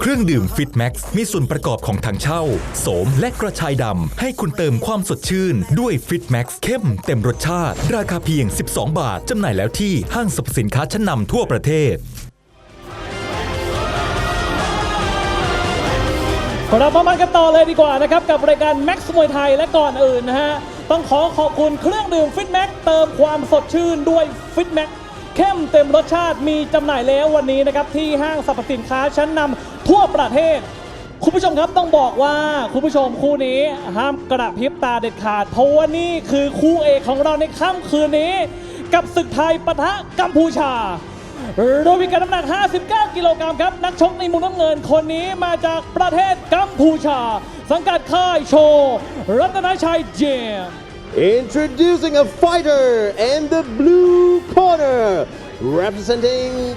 เครื่องดื่มฟิตแม็กซ์มีส่วนประกอบของถังเช่า โสมและกระชายดำ ให้คุณเติมความสดชื่น ด้วยฟิตแม็กซ์เข้มเต็มรสชาติ ราคาเพียง 12 บาทจำหน่ายแล้วที่ห้างสรรพสินค้าชั้นนำทั่วประเทศ เรามามันกันต่อเลยดีกว่านะครับ กับรายการแม็กซ์มวยไทยและก่อนอื่นนะฮะ ต้องขอขอบคุณเครื่องดื่มฟิตแม็กเติมความสดชื่นด้วยฟิตแม็ก เข้มเต็มรสชาติมีจำหน่ายแล้ววันนี้นะครับที่ห้างสรรพสินค้าชั้นนำทั่วประเทศ คุณผู้ชมครับต้องบอกว่าคุณผู้ชมคู่นี้ห้ามกระพริบตาเด็ดขาด เพราะว่านี่คือคู่เอกของเราในค่ำคืนนี้ กับศึกไทยปะทะกัมพูชาโดยมีการน้ำหนัก 59 กิโลกรัมครับ นักชกในมุมน้ำเงินคนนี้มาจากประเทศกัมพูชา สังกัดค่ายโชว์รัตนชัยเจม Introducing a fighter in the blue corner, representing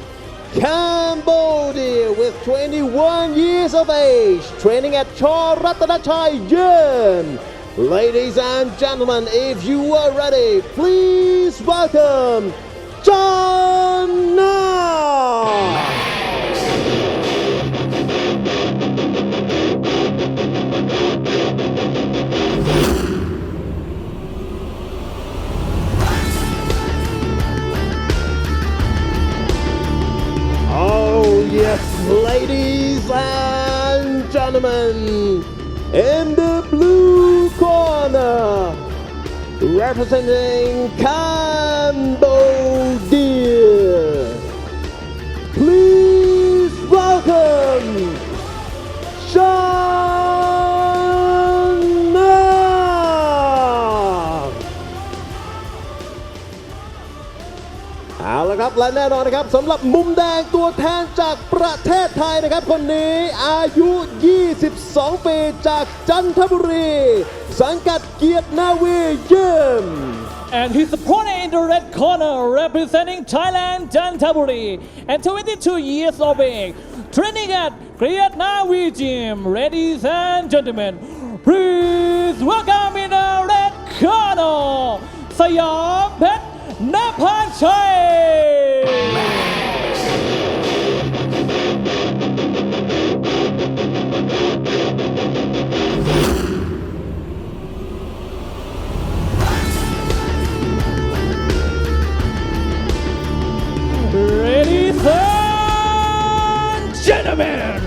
Cambodia with 21 years of age, training at Chor Ratanachai Gym. Ladies and gentlemen, if you are ready, please welcome John. Yes, ladies and gentlemen, in the blue corner, representing Cambodia, และแน่นอนนะครับสำหรับมุมแดงตัวแทนจากประเทศไทยนะครับ คนนี้อายุ 22 ปีจากจันทบุรี สังกัดเกียรตินาวีเยิม and his opponent in the red corner representing Thailand Jantaburi and 22 years of age training at Kriyat Navi Gym ladies and gentlemen please welcome in the red corner สยามเพชร นภาชัย Ladies and gentlemen,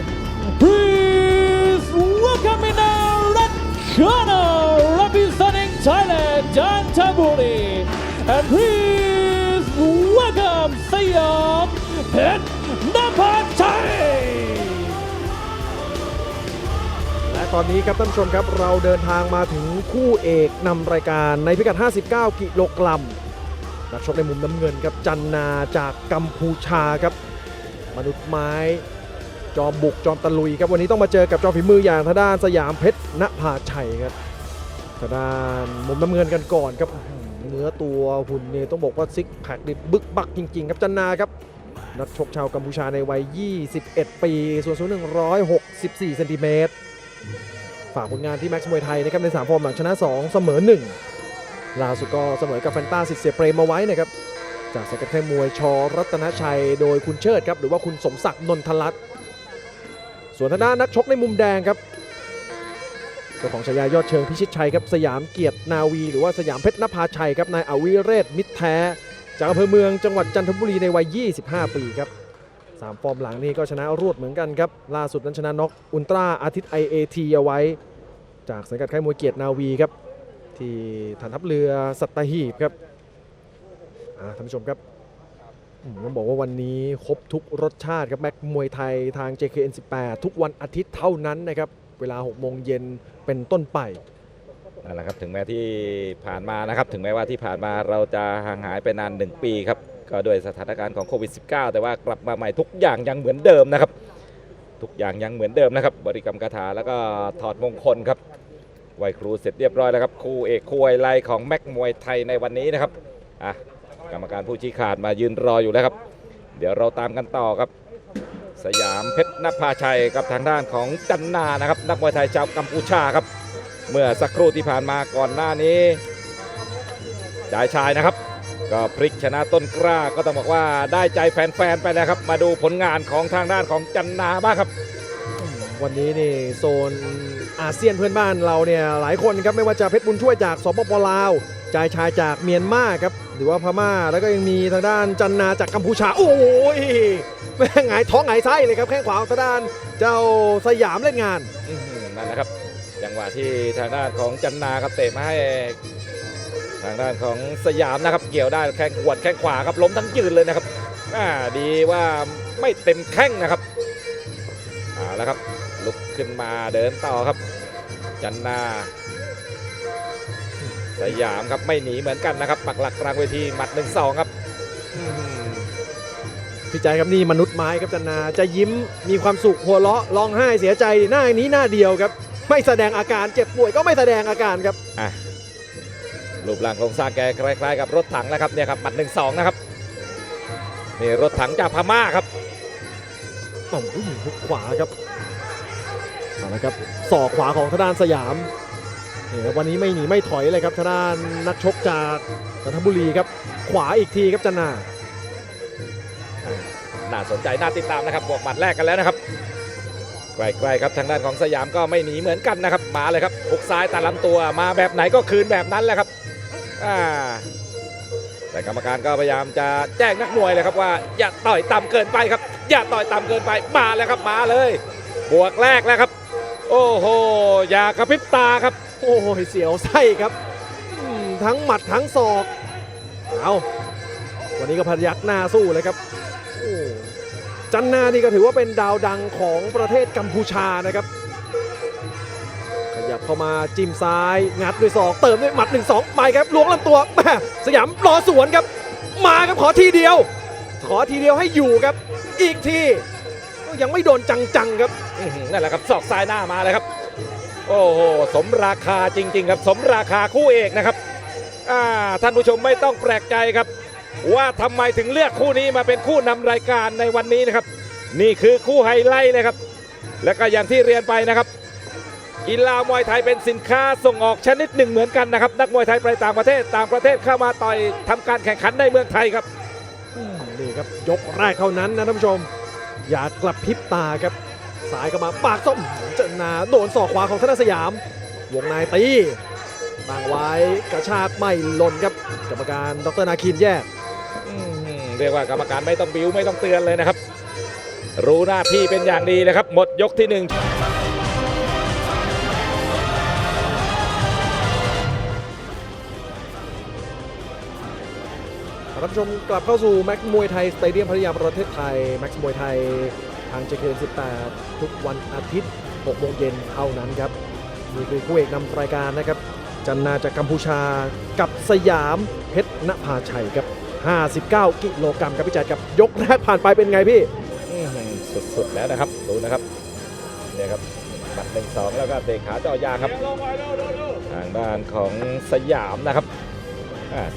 ตอนนี้ครับท่านผู้ชมครับเราเดินทางมาถึงคู่เอกนำรายการในพิกัด 59 กิโลกรัมนักชกในมุมน้ำเงินครับจันนาจากกัมพูชาครับ มนุษย์ไม้ จอมบุกจอมตะลุยครับวันนี้ต้องมาเจอกับจอมฝีมืออย่างทางด้านสยามเพชรณภาชัยครับทางด้านมุมน้ำเงินกันก่อนครับเนื้อตัวหุ่นเนี่ยต้องบอกว่าซิกแพคดิบึกบักจริง ๆ ครับจันนาครับนักชกชาวกัมพูชาในวัย 21 ปี ส่วนสูง 164 เซนติเมตร ฝากผลงานที่แม็กซ์มวยไทยนะครับใน3ฟอร์มหลังชนะ 2 เสมอ 1 ล่าสุดก็เสมอกับแฟนตาสิทธิ์เสียเปรมมาไว้นะครับจากสกัดค่มวยชอรัตนชัย โดยคุณเชิดครับหรือว่าคุณสมศักดิ์นนทลัตน์ส่วนทางด้านนักชกในมุมแดงครับเจ้าของฉายายอดเชิงพิชิตชัยครับสยามเกียรตินาวี หรือว่าสยามเพชรนภาชัยครับนายอวิเรศมิตรแท้ จากอำเภอเมืองจังหวัดจันทบุรีในวัย 25 ปีครับ สามฟอร์มหลังนี่ก็ชนะรวดเหมือนกันครับ ล่าสุดนั้นชนะน็อกอุลตร้าอาทิตย์ IAT เอาไว้ จากสังกัดค่ายมวยเกียรตินาวีครับ ที่ฐานทัพเรือสัตหีบครับท่านผู้ชมครับต้องบอกว่าวันนี้ครบทุกรสชาติครับแม็กมวยไทยทาง JKN 18 ทุกวันอาทิตย์เท่านั้นนะครับ เวลา6โมงเย็นเป็นต้นไปนั่นแหละครับถึงแม้ที่ผ่านมานะครับ ถึงแม้ว่าที่ผ่านมาเราจะห่างหายไปนาน 1 ปีครับ ก็ด้วยสถานการณ์ของโควิด -19 แต่ว่ากลับมาใหม่ทุกอย่างยังเหมือนเดิมนะครับ ทุกอย่างยังเหมือนเดิมนะครับ บริกรรมคาถาแล้วก็ถอดมงคลครับไหวครูเสร็จเรียบร้อยแล้วครับคู่เอกคู่ไอไลของแม็กมวยไทยในวันนี้นะครับอะกรรมการผู้ชี้ขาดมายืนรออยู่แล้วครับ เดี๋ยวเราตามกันต่อครับ สยามเพชรนภาชัยกับทางด้านของจันนานะครับ นักมวยไทยชาวกัมพูชาครับ เมื่อสักครู่ที่ผ่านมาก่อนหน้านี้ชายชายนะครับ ก็พลิกชนะต้นกล้าก็ต้องบอกว่าได้ใจแฟนๆไปแล้วครับ มาดูผลงานของทางด้านของจันนาบ้างครับ วันนี้นี่โซนอาเซียนเพื่อนบ้านเราเนี่ยหลายคนครับไม่ว่าจะเพชรบุญช่วยจากสปปลาวจายชายจากเมียนมาครับหรือว่าพม่าแล้วก็ยังมีทางด้านจันนาจากกัมพูชา โอ้ยแม่งหงายท้องหงายไส้เลยครับแข้งขวาของทางด้านเจ้าสยามเล่นงานอื้อหือนั่นนะครับจังหวะที่ทางด้านของจันนาครับเตะมาให้ ทางด้านของสยามนะครับเกี่ยวได้แข้งขวดแข้งขวาครับล้มทั้งยืนเลยนะครับอ่าดีว่าไม่เต็มแข้งนะครับเอาละครับลุกขึ้นมาเดินต่อครับ จันนา สยามครับไม่หนีเหมือนกันนะครับ ปักหลักกลางเวทีหมัดหนึ่งสองครับอื้อหือพี่ใจครับนี่มนุษย์ไม้ครับจันนาจะยิ้มมีความสุขหัวเราะร้องไห้เสียใจหน้านี้หน้าเดียวครับ ไม่แสดงอาการเจ็บป่วยก็ไม่แสดงอาการครับอะ รูปร่างโครงสร้างแกคล้ายๆกับรถถังนะครับเนี่ยครับหมัดหนึ่งสองนะครับนี่รถถังจากพม่าครับโอ้โหหุกขวาครับเอาละครับศอกขวาของทางด้านสยามนี่ครับวันนี้ไม่หนีไม่ถอยเลยครับทางด้านนักชกจากจันทบุรีครับขวาอีกทีครับจันนาน่าสนใจน่าติดตามนะครับบวกหมัดแรกกันแล้วนะครับใกล้ๆครับทางด้านของสยามก็ไม่หนีเหมือนกันนะครับมาเลยครับหุกซ้ายตัดลำตัวมาแบบไหนก็คืนแบบนั้นแหละครับ อ่าแต่กรรมการก็พยายามจะแจ้งนักมวยเลยครับว่า อย่าต่อยต่ำเกินไปครับ อย่าต่อยต่ำเกินไปมาแล้วครับมาเลย บวกแรกแล้วครับ โอ้โหอย่ากระพริบตาครับ โอ้ยเสียวไส้ครับอืมทั้งหมัดทั้งศอกเอาวันนี้ก็พยักหน้าสู้เลยครับโอ้จันนานี่ก็ถือว่าเป็นดาวดังของประเทศกัมพูชานะครับ ยับเข้ามาจิ้มซ้าย งัดด้วยศอกเติมด้วยหมัด 1 2 ไปครับล้วงลำตัวแม่สยามรอสวนครับ มาครับขอทีเดียว ขอทีเดียวให้อยู่ครับ อีกทียังไม่โดนจังๆครับนั่นแหละครับศอกซ้ายหน้ามาเลยครับ โอ้โหสมราคาจริง ๆ ครับ สมราคาคู่เอกนะครับท่านผู้ชมไม่ต้องแปลกใจครับ ว่าทำไมถึงเลือกคู่นี้มาเป็นคู่นำรายการในวันนี้นะครับ นี่คือคู่ไฮไลท์เลยครับ และก็อย่างที่เรียนไปนะครับ กีฬามวยไทยเป็นสินค้าส่งออกชนิดหนึ่งเหมือนกันนะครับ นักมวยไทยไปต่างประเทศต่างประเทศเข้ามาต่อยทำการแข่งขันในเมืองไทยครับนี่ครับยกแรกเท่านั้นนะท่านผู้ชม อย่ากลับพริบตาครับสายเข้ามาปากส้มเจนนาโดนศอกขวาของธนสยาม วงในตีตั้งไว้กระชากไม่หล่นครับกรรมการดรนาคินแยกอืมเรียกว่ากรรมการไม่ต้องบิ้วไม่ต้องเตือนเลยนะครับ รู้หน้าที่เป็นอย่างดีเลยครับ หมดยกที่หนึ่ง ผู้ชมกลับเข้าสู่แม็กมวยไทยสเตเดียมพัทยาประเทศไทยแม็กมวยไทยทางเจเคน18 ทุกวันอาทิตย์6โมงเย็นเท่านั้นครับนี่คือคู่เอกนำรายการนะครับ จันนาจากกัมพูชากับสยามเพชรนภาชัยครับ 59 กิโลกรัมครับพี่จัดครับยกแรกผ่านไปเป็นไงพี่อื้อหือสุดๆแล้วนะครับดูนะครับเนี่ยครับปัดหนึ่งสองแล้วก็เตะขาเจอยางครับ ทางด้านของสยามนะครับ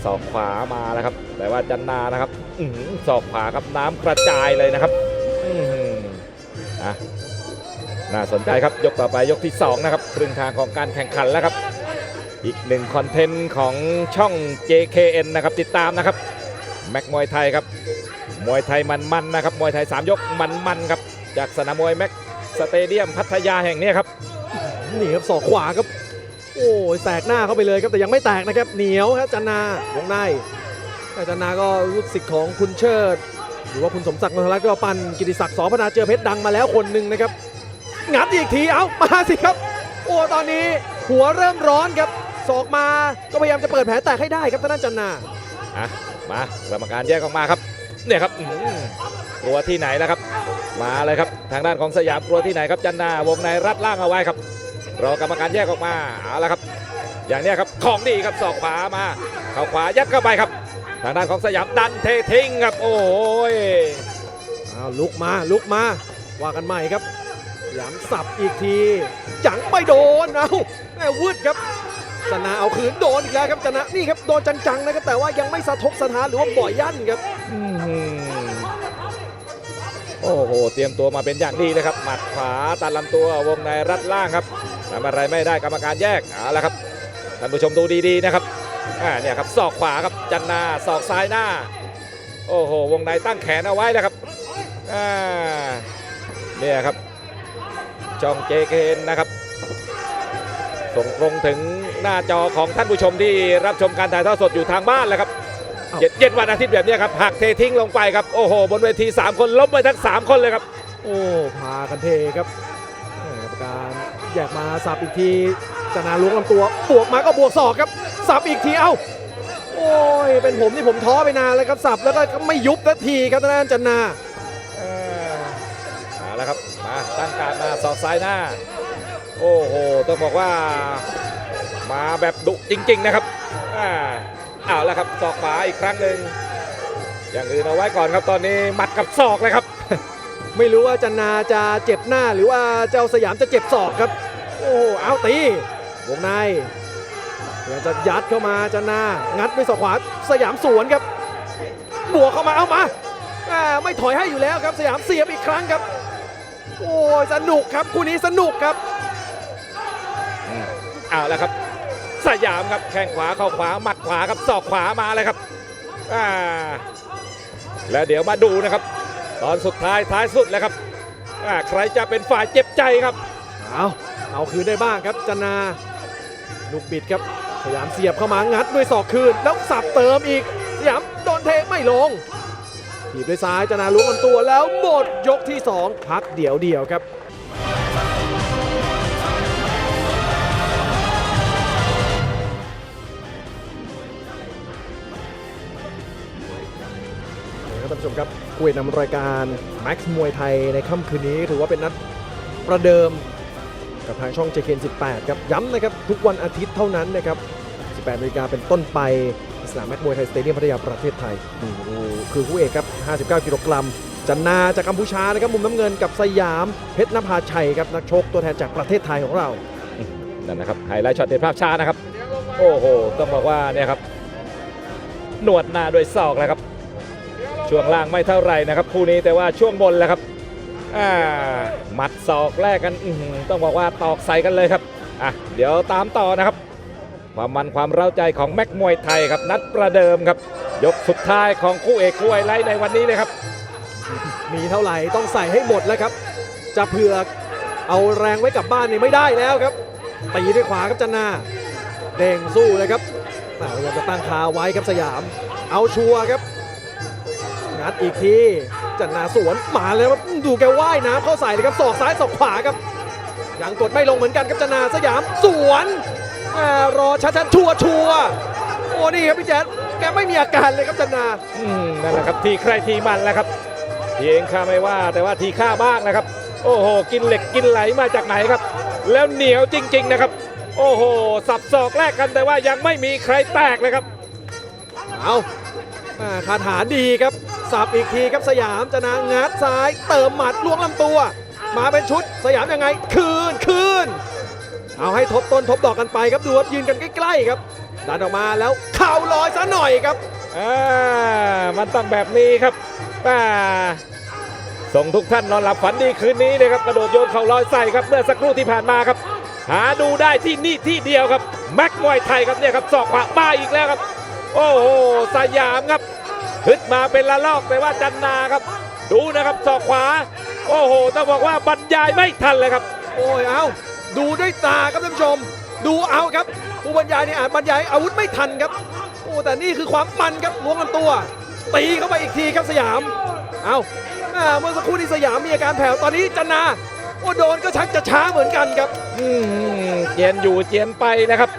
ศอกขวามาแล้วครับ แต่ว่าจันนานะครับอื้อหือศอกขวาครับน้ำกระจายเลยนะครับอื้อหืออะน่าสนใจครับยกต่อไปยกที่สองนะครับครึ่งทางของการแข่งขันแล้วครับ อีกหนึ่งคอนเทนต์ของช่อง JKN นะครับติดตามนะครับ แม็กมวยไทยครับมวยไทยมันๆนะครับมวยไทย 3 ยกมันๆครับ จากสนามมวยแม็กสเตเดียมพัทยาแห่งนี้ครับนี่ครับศอกขวาครับ โอ้ยแสกหน้าเข้าไปเลยครับแต่ยังไม่แตกนะครับ เหนียวครับจันนาวงในแต่จันนาก็ลูกศิษย์ของคุณเชิด หรือว่าคุณสมศักดิ์นนทรัตน์ก็ปันกิติศักดิ์สอพนาเจอเพชรดังมาแล้วคนหนึ่งนะครับงัดอีกทีเอ้ามาสิครับ โอ้ตอนนี้หัวเริ่มร้อนครับศอกมาก็พยายามจะเปิดแผลแตกให้ได้ครับทางด้านจันนาอะมากรรมการแยกออกมาครับเนี่ยครับกลัวที่ไหนแล้วครับ มาเลยครับ ทางด้านของสยามกลัวที่ไหนครับจันนาวงในรัดล่างเอาไว้ครับ รอกรรมการแยกออกมาเอาละครับ อย่างเนี้ยครับของดีครับศอกขวามาเข้าขวายัดเข้าไปครับ ทางด้านของสยามดันเททิ้งครับโอ้ยอ้าวลุกมาลุกมาว่ากันใหม่ครับหยามสับอีกทีจังไม่โดนเอาแม่วืดครับจันนาเอาคืนโดนอีกแล้วครับจันนานี่ครับโดนจังๆนะครับแต่ว่ายังไม่สะทกสะท้านหรือว่าบ่อยยั่นครับอื้อหือโอ้โห เตรียมตัวมาเป็นอย่างดีเลยครับ หมัดขวาตัดลำตัววงในรัดล่างครับ ทำอะไรไม่ได้กรรมการแยกเอาละครับท่านผู้ชมดูดีๆนะครับอ่าเนี่ยครับศอกขวาครับจันนาศอกซ้ายหน้า โอ้โหวงในตั้งแขนเอาไว้นะครับอ่าเนี่ยครับช่องเจเคนนะครับ ส่งตรงถึงหน้าจอของท่านผู้ชมที่รับชมการถ่ายทอดสดอยู่ทางบ้านแหละครับอ้าวเย็นเย็นวันอาทิตย์แบบเนี้ยครับหักเททิ้งลงไปครับ โอ้โห บนเวที 3 คนล้มไปทั้ง 3 คนเลยครับ โอ้ พากันเทครับแหม่ กรรมการแยกมาสับอีกทีจนาล้วงลำตัวบวกมาก็บวกศอกครับ สับอีกทีเอ้าโอ้ยเป็นผมที่ผมท้อไปนานแล้วครับสับแล้วก็ไม่ยุบสักทีครับทางด้านจันนาเอาละครับมาตั้งการมาศอกซ้ายหน้า โอ้โหต้องบอกว่า มาแบบดุจริง ๆ นะครับอ่าเอาละครับศอกขวาอีกครั้งหนึ่งอย่างอื่นเอาไว้ก่อนครับตอนนี้หมัดกับศอกเลยครับ ไม่รู้ว่าจันนาจะเจ็บหน้าหรือว่าเจ้าสยามจะเจ็บศอกครับ โอ้เอาตีวงในพยายามจะยัดเข้ามาจันนา งัดด้วยศอกขวาสยามสวนครับ บวกเข้ามาเอามาไม่ถอยให้อยู่แล้วครับสยามเสียบอีกครั้งครับ โอ้สนุกครับคู่นี้สนุกครับเอาละครับ สยามครับแข้งขวาเข้าขวาหมัดขวาครับศอกขวามาเลยครับอ่าแล้วเดี๋ยวมาดูนะครับ ตอนสุดท้ายท้ายสุดแล้วครับอ่าใครจะเป็นฝ่ายเจ็บใจครับเอาเอาคืนได้บ้างครับจันนาลูกบิดครับสยามเสียบเข้ามางัดด้วยศอกคืนแล้วสับเติมอีกสยามโดนเทไม่ลงถีบด้วยซ้ายจันนาล้วงลำตัวแล้วหมดยกที่ 2 พักเดี่ยวเดียวครับครับท่านผู้ชมครับ คุยนำรายการ Max มวยไทยในค่ำคืนนี้ ถือว่าเป็นนัดประเดิมกับทางช่อง JKN 18 ครับย้ำนะครับ ทุกวันอาทิตย์เท่านั้นนะครับ 18นาฬิกาเป็นต้นไปสนามแม็กมวยไทยสเตเดียมพัทยาประเทศไทยนี่คือคู่เอกครับ 59 กิโลกรัมจันนาจากกัมพูชานะครับมุมน้ำเงินกับสยามเพชรนภาชัยครับนักชกตัวแทนจากประเทศไทยของเรานั่นนะครับไฮไลท์ช็อตเด็ดภาพช้านะครับ โอ้โหต้องบอกว่าเนี่ยครับหนวดหน้าด้วยศอกแล้วครับ ช่วงล่างไม่เท่าไหร่นะครับคู่นี้แต่ว่าช่วงบนแหล้วครับอ่าหมัดศอกแรกกันต้องบอกว่าตอกใส่กันเลยครับอะเดี๋ยวตามต่อนะครับ ความมันความเร้าใจของแม็กมวยไทยครับ นัดประเดิมครับ ยกสุดท้ายของคู่เอกคู่ไฮไลท์ในวันนี้เลยครับ มีเท่าไหร่ต้องใส่ให้หมดแล้วครับ จะเผื่อเอาแรงไว้กลับบ้านนี่ไม่ได้แล้วครับตีด้วยขวาครับจันนาเด้งสู้เลยครับพยายามจะตั้งคาไว้ครับสยาม เอาชัวร์ครับ งัดอีกทีจันนาสวนมาแล้วครับดูแกว่ายน้ำเข้าใส่เลยครับศอกซ้ายศอกขวาครับยังกดไม่ลงเหมือนกันครับจันนาสยามสวนอารอชัดชัดๆชัวร์ชัวร์โอ้นี่ครับพี่แจ๊ดแกไม่มีอาการเลยครับจันนาอืมนั่นแหละครับทีใครทีมันแหล้วครับทีเองข้าไม่ว่า แต่ว่าทีข้าบ้างนะครับ โอ้โห กินเหล็กกินไหลมาจากไหนครับ แล้วเหนียวจริง ๆนะครับ โอ้โห สับศอกแรกกันแต่ว่ายังไม่มีใครแตกเลยครับ เอาอ่าคาถาดีครับ สับอีกทีครับสยามจะนางัดซ้าย เติมหมัดล้วงลำตัว มาเป็นชุดสยามยังไง คืนคืนเอาให้ทบต้นทบดอกกันไปครับดูครับยืนกันใกล้ๆครับดันออกมาแล้วเข่าลอยซะหน่อยครับอ่ามันต้องแบบนี้ครับอ่าส่งทุกท่านนอนหลับฝันดีคืนนี้เลยครับกระโดดโยนเข่าลอยใส่ครับเมื่อสักครู่ที่ผ่านมาครับ หาดูได้ที่นี่ที่เดียวครับแม็กมวยไทยครับเนี่ยครับศอกขวามาอีกแล้วครับ โอ้โหสยามครับ ฮึดมาเป็นละลอกแต่ว่าจันนาครับ ดูนะครับศอกขวา โอ้โหต้องบอกว่าบรรยายไม่ทันเลยครับ โอ้ยเอาดูด้วยตาครับท่านผู้ชม ดูเอาครับผู้บรรยายเนี่ยอาจบรรยายอาวุธไม่ทันครับโอ้แต่นี่คือความมันครับล้วงลำตัว ตีเข้าไปอีกทีครับสยาม เอาอ่าเมื่อสักครู่นี้สยามมีอาการแผ่วตอนนี้จันนาโอ้โดนก็ชักจะช้าเหมือนกันครับอืมเจียนอยู่เจียนไปนะครับ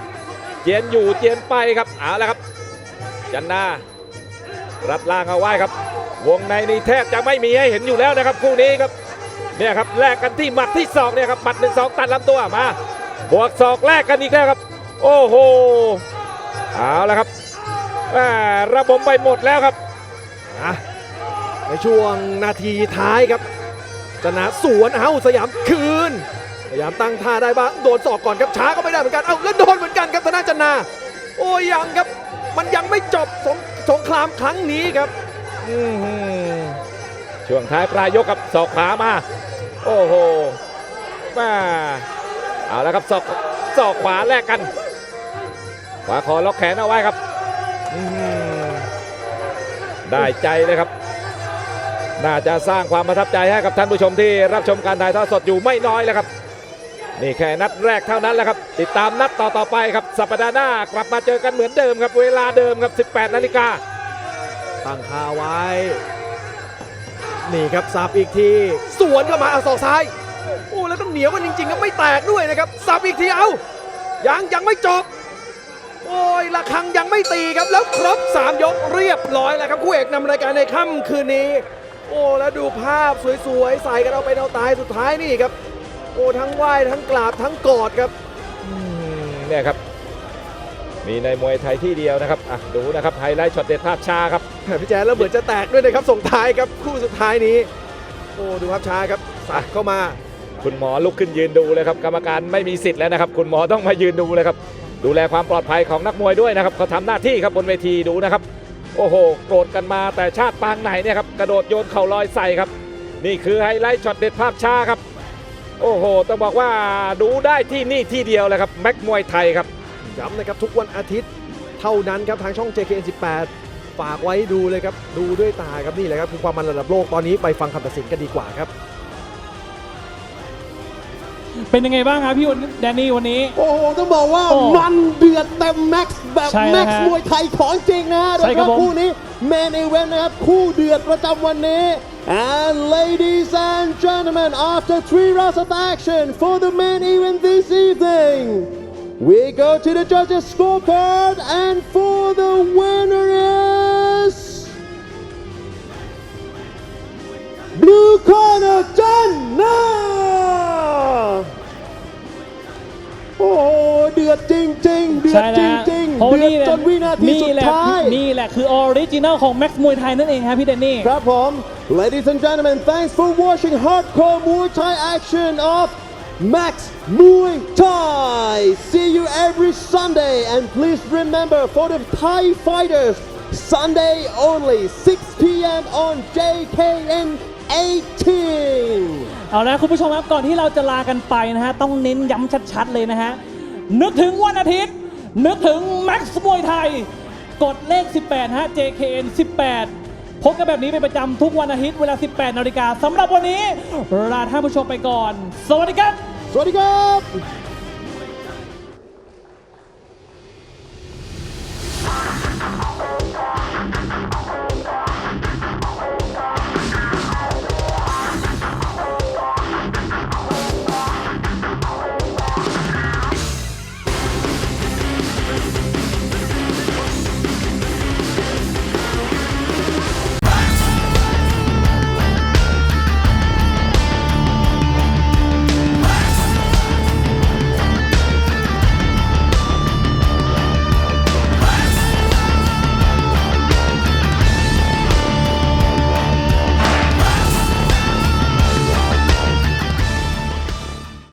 เจียนอยู่เจียนไปครับเอาละครับ จันนา รัดล่างเอาไว้ครับ วงในนี่แทบจะไม่มีให้เห็นอยู่แล้วนะครับคู่นี้ครับเนี่ยครับแลกกันที่หมัดที่ศอกเนี่ยครับหมัดหนึ่งสองตัดลำตัวมา บวกศอกแลกกันอีกแล้วครับ โอ้โหเอาละครับระบมไปหมดแล้วครับในช่วงนาทีท้ายครับชนะสวนเอาสยามคืนสยามตั้งท่าได้บ้างโดนศอกก่อนครับช้าก็ไม่ได้เหมือนกัน เอาแล้วโดนเหมือนกันครับธนาจันนา โอ้ยังครับ มันยังไม่จบสงสงครามครั้งนี้ครับช่วงท้ายปลายยกกับศอกขวามา โอ้โหมาเอาแล้วครับศอกศอกขวาแลกกัน ขวาคอล็อกแขนเอาไว้ครับได้ใจเลยครับ น่าจะสร้างความประทับใจให้กับท่านผู้ชมที่รับชมการถ่ายทอดสดอยู่ไม่น้อยแล้วครับ นี่แค่นัดแรกเท่านั้นแหละครับ ติดตามนัดต่อๆไปครับสัปดาห์หน้ากลับมาเจอกันเหมือนเดิมครับ เวลาเดิมครับ 18 นาฬิกาตั้งคาไว้ นี่ครับสับอีกที สวนเข้ามาเอาศอกซ้าย โอ้แล้วก็เหนียวกันจริงๆก็ไม่แตกด้วยนะครับสับอีกทีเอายังยังไม่จบ โอ้ยระฆังยังไม่ตีครับแล้วครบ 3 ยกเรียบร้อยแล้วครับคู่เอกนำรายการในค่ำคืนนี้ โอ้แล้วดูภาพสวยๆใส่กันเอาไปเอาตายสุดท้ายนี่ครับ โอ้ทั้งไหว้ทั้งกราบทั้งกอดครับอืมเนี่ยครับ มีในมวยไทยที่เดียวนะครับอะดูนะครับไฮไลท์ช็อตเด็ดภาพช้าครับแหม่พี่แจ๊ดแล้วเหมือนจะแตกด้วยนะครับส่งท้ายครับคู่สุดท้ายนี้ โอ้ดูภาพช้าครับสัดเข้ามาคุณหมอลุกขึ้นยืนดูเลยครับกรรมการไม่มีสิทธิ์แล้วนะครับ คุณหมอต้องมายืนดูเลยครับ ดูแลความปลอดภัยของนักมวยด้วยนะครับเขาทำหน้าที่ครับบนเวทีดูนะครับ โอ้โห โกรธกันมาแต่ชาติปางไหนเนี่ยครับกระโดดโยนเข่าลอยใส่ครับ นี่คือไฮไลท์ช็อตเด็ดภาพช้าครับ โอ้โห ต้องบอกว่าดูได้ที่นี่ที่เดียวเลยครับ แม็กมวยไทยครับ ย้ำนะครับทุกวันอาทิตย์เท่านั้นครับทางช่อง JKN 18 ฝากไว้ดูเลยครับ ดูด้วยตาครับนี่แหละครับคือความมันระดับโลกตอนนี้ไปฟังคำตัดสินกันดีกว่าครับ เป็นยังไงบ้างครับพี่แดนนี่วันนี้ โอ้โหต้องบอกว่าโอ้มันเดือดเต็มแม็กซ์แบบใช่แล้วแม็กซ์ฮะมวยไทยของจริงนะโดยใช่เฉครับพาะผม คู่นี้เมนอีเวนต์นะครับคู่เดือดประจำวันนี้ and ladies and gentlemen after three rounds of action for the main event this evening we go to the judges scorecard and for the winner is blue corner จันนาโอ้โหเดือดจริงๆเดือดใช่จแล้วริงเพราะๆเดือดนี่แหละจนวินาทีนี่สุดแหละท้ายนี่แหละคือออริจินัลของแม็กซ์มวยไทยนั่นเองครับพี่แดนนี่ ครับผม Ladies and gentlemen thanks for watching hardcore Muay Thai action of Max Muay Thai see you every Sunday and please remember for the Thai fighters Sunday only 6 p.m. on JKN 18 เอาละคุณผู้ชมครับก่อนที่เราจะลากันไปนะฮะ ต้องเน้นย้ำชัดๆเลยนะฮะ นึกถึงวันอาทิตย์ นึกถึงแม็กซ์มวยไทย กดเลข 18 ฮะ JKN 18 พบกันแบบนี้เป็นประจำทุกวันอาทิตย์เวลา 18 นาฬิกาสำหรับวันนี้ลาท่านผู้ชมไปก่อน สวัสดีครับ สวัสดีครับ